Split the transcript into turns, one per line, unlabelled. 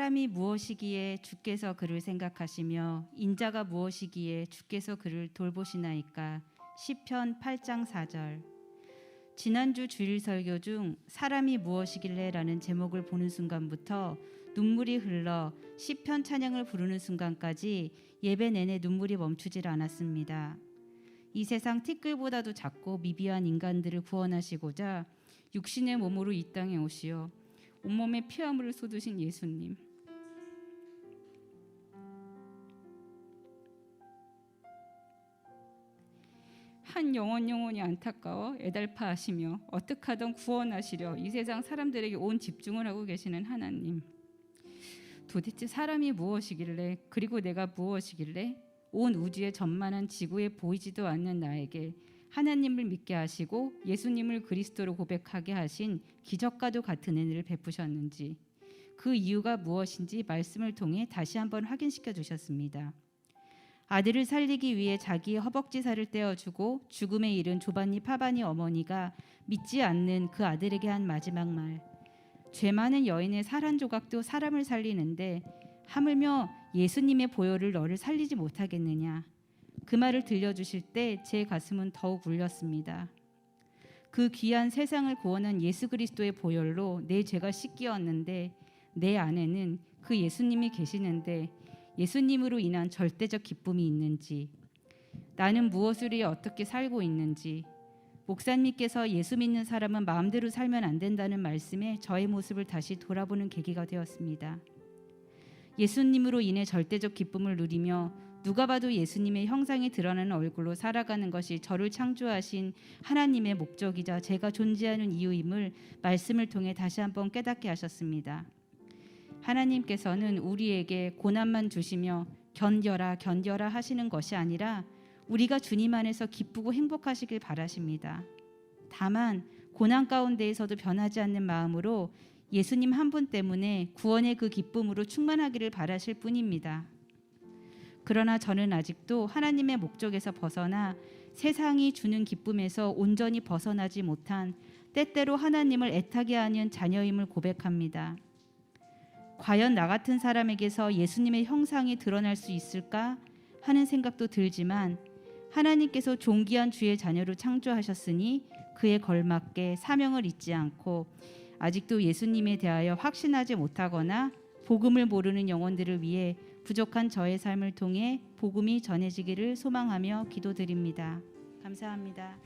사람이 무엇이기에 주께서 그를 생각하시며 인자가 무엇이기에 주께서 그를 돌보시나이까 시편 8장 4절 지난주 주일 설교 중 사람이 무엇이길래라는 제목을 보는 순간부터 눈물이 흘러 시편 찬양을 부르는 순간까지 예배 내내 눈물이 멈추질 않았습니다. 이 세상 티끌보다도 작고 미비한 인간들을 구원하시고자 육신의 몸으로 이 땅에 오시어 온몸에 피화물을 쏟으신 예수님. 한 영혼 영혼이 안타까워 애달파하시며 어떻게 하든 구원하시려 이 세상 사람들에게 온 집중을 하고 계시는 하나님. 도대체 사람이 무엇이길래 그리고 내가 무엇이길래 온 우주의 전만한 지구에 보이지도 않는 나에게 하나님을 믿게 하시고 예수님을 그리스도로 고백하게 하신 기적과도 같은 은혜를 베푸셨는지 그 이유가 무엇인지 말씀을 통해 다시 한번 확인시켜 주셨습니다. 아들을 살리기 위해 자기의 허벅지 살을 떼어주고 죽음에 이른 조반니 파바니 어머니가 믿지 않는 그 아들에게 한 마지막 말. 죄 많은 여인의 살 한 조각도 사람을 살리는데 하물며 예수님의 보혈을 너를 살리지 못하겠느냐. 그 말을 들려주실 때 제 가슴은 더욱 울렸습니다. 그 귀한 세상을 구원한 예수 그리스도의 보혈로 내 죄가 씻기었는데 내 안에는 그 예수님이 계시는데 예수님으로 인한 절대적 기쁨이 있는지 나는 무엇을 위해 어떻게 살고 있는지 목사님께서 예수 믿는 사람은 마음대로 살면 안 된다는 말씀에 저의 모습을 다시 돌아보는 계기가 되었습니다. 예수님으로 인해 절대적 기쁨을 누리며 누가 봐도 예수님의 형상이 드러나는 얼굴로 살아가는 것이 저를 창조하신 하나님의 목적이자 제가 존재하는 이유임을 말씀을 통해 다시 한번 깨닫게 하셨습니다. 하나님께서는 우리에게 고난만 주시며 견뎌라 견뎌라 하시는 것이 아니라 우리가 주님 안에서 기쁘고 행복하시길 바라십니다. 다만 고난 가운데에서도 변하지 않는 마음으로 예수님 한 분 때문에 구원의 그 기쁨으로 충만하기를 바라실 뿐입니다. 그러나 저는 아직도 하나님의 목적에서 벗어나 세상이 주는 기쁨에서 온전히 벗어나지 못한 때때로 하나님을 애타게 하는 자녀임을 고백합니다. 과연 나 같은 사람에게서 예수님의 형상이 드러날 수 있을까 하는 생각도 들지만 하나님께서 존귀한 주의 자녀로 창조하셨으니 그에 걸맞게 사명을 잊지 않고 아직도 예수님에 대하여 확신하지 못하거나 복음을 모르는 영혼들을 위해 부족한 저의 삶을 통해 복음이 전해지기를 소망하며 기도드립니다. 감사합니다.